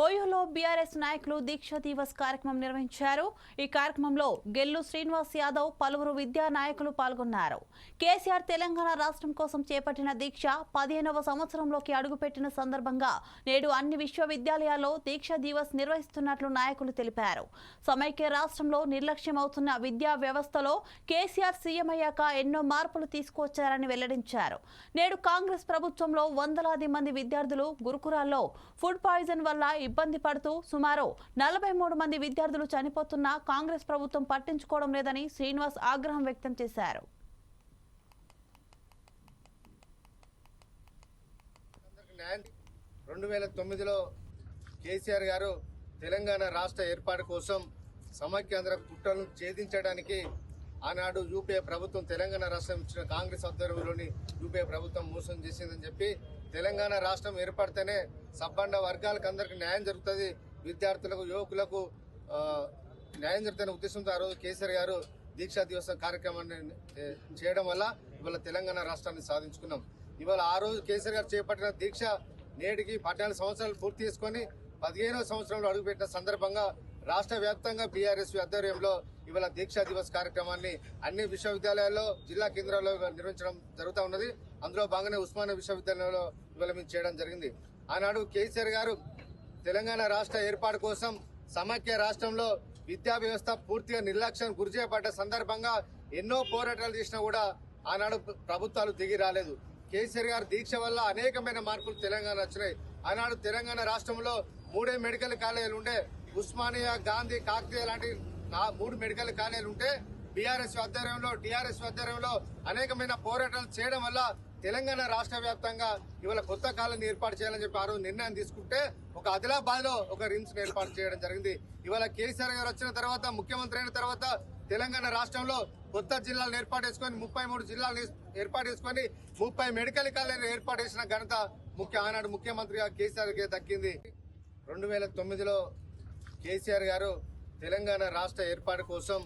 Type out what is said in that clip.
ఓయోలో BRS నాయకులు దీక్ష దివస్ కార్యక్రమం నిర్వహించారు. ఈ కార్యక్రమంలో గెల్లు శ్రీనివాస్ యాదవ్ పలువురు విద్యా నాయకులు పాల్గొన్నారు. కేసీఆర్ తెలంగాణ రాష్ట్రం కోసం చేపట్టిన దీక్ష పదిహేనవ సంవత్సరంలోకి అడుగుపెట్టిన సందర్భంగా నేడు అన్ని విశ్వవిద్యాలయాల్లో దీక్ష దివస్ నిర్వహిస్తున్నట్లు నాయకులు తెలిపారు. సమైక్య రాష్ట్రంలో నిర్లక్ష్యం అవుతున్న విద్యా వ్యవస్థలో కేసీఆర్ సీఎం అయ్యాక ఎన్నో మార్పులు తీసుకువచ్చారని వెల్లడించారు. నేడు కాంగ్రెస్ ప్రభుత్వంలో వందలాది మంది విద్యార్థులు గురుకురాల్లో ఫుడ్ పాయిజన్ వల్ల ఇబ్బంది పడుతూ సుమారు నలభై మూడు మంది విద్యార్థులు చనిపోతున్నా కాంగ్రెస్ ప్రభుత్వం పట్టించుకోవడం లేదని శ్రీనివాస్ ఆగ్రహం వ్యక్తం చేశారు. రెండు వేల తొమ్మిదిలో కేసీఆర్ గారు తెలంగాణ రాష్ట్ర ఏర్పాటు కోసం సమాఖ్యాంధ్ర కుట్రలను ఛేదించడానికి ఆనాడు యూపీఏ ప్రభుత్వం తెలంగాణ రాష్ట్రం ఇచ్చిన కాంగ్రెస్ ఆధ్వర్యంలోని యూపీఏ ప్రభుత్వం మోసం చేసిందని చెప్పి తెలంగాణ రాష్ట్రం ఏర్పడితేనే సబ్బండ వర్గాలకు అందరికీ న్యాయం జరుగుతుంది. విద్యార్థులకు యువకులకు న్యాయం జరుగుతున్న ఉద్దేశంతో ఆ రోజు కేసీఆర్ గారు దీక్షా దివసం కార్యక్రమాన్ని చేయడం వల్ల ఇవాళ తెలంగాణ రాష్ట్రాన్ని సాధించుకున్నాం. ఇవాళ ఆ రోజు కేసీఆర్ గారు చేపట్టిన దీక్ష నేటికి పద్నాలుగు సంవత్సరాలు పూర్తి చేసుకొని పదిహేనవ సంవత్సరంలో అడుగుపెట్టిన సందర్భంగా రాష్ట్ర వ్యాప్తంగా బీఆర్ఎస్ ఆధ్వర్యంలో ఇవాళ దీక్షా దివస్ కార్యక్రమాన్ని అన్ని విశ్వవిద్యాలయాల్లో జిల్లా కేంద్రాల్లో నిర్వహించడం జరుగుతూ ఉన్నది. అందులో భాగంగా ఉస్మానియా విశ్వవిద్యాలయంలో ఇవాళ మేము చేయడం జరిగింది. ఆనాడు కేసీఆర్ గారు తెలంగాణ రాష్ట్ర ఏర్పాటు కోసం సమాఖ్య రాష్ట్రంలో విద్యా వ్యవస్థ పూర్తిగా నిర్లక్ష్యం గురి సందర్భంగా ఎన్నో పోరాటాలు చేసినా కూడా ఆనాడు ప్రభుత్వాలు దిగి రాలేదు. కేసీఆర్ గారి దీక్ష వల్ల అనేకమైన మార్పులు తెలంగాణ వచ్చినాయి. ఆనాడు తెలంగాణ రాష్ట్రంలో మూడే మెడికల్ కాలేజీలు ఉండే ఉస్మానియా గాంధీ కాకతీయ లాంటి నా- మూడు మెడికల్ కాలేజీలు ఉంటే బీఆర్ఎస్ ఆధ్వర్యంలో టీఆర్ఎస్ ఆధ్వర్యంలో అనేకమైన పోరాటాలు చేయడం వల్ల తెలంగాణ రాష్ట్ర వ్యాప్తంగా ఇవాళ కొత్త కాలం ఏర్పాటు చేయాలని చెప్పి ఆ రోజు నిర్ణయం తీసుకుంటే ఒక ఆదిలాబాద్లో ఒక రిమ్స్ ఏర్పాటు చేయడం జరిగింది. ఇవాళ కేసీఆర్ గారు వచ్చిన తర్వాత ముఖ్యమంత్రి అయిన తర్వాత తెలంగాణ రాష్ట్రంలో కొత్త జిల్లాలను ఏర్పాటు చేసుకొని ముప్పై మూడు జిల్లాలు ఏర్పాటు చేసుకొని ముప్పై మెడికల్ కాలేజీలు ఏర్పాటు చేసిన ఘనత ముఖ్య ఆనాడు ముఖ్యమంత్రిగా కేసీఆర్కి దక్కింది. రెండు వేల తొమ్మిదిలో కేసీఆర్ గారు తెలంగాణ రాష్ట్ర ఏర్పాటు కోసం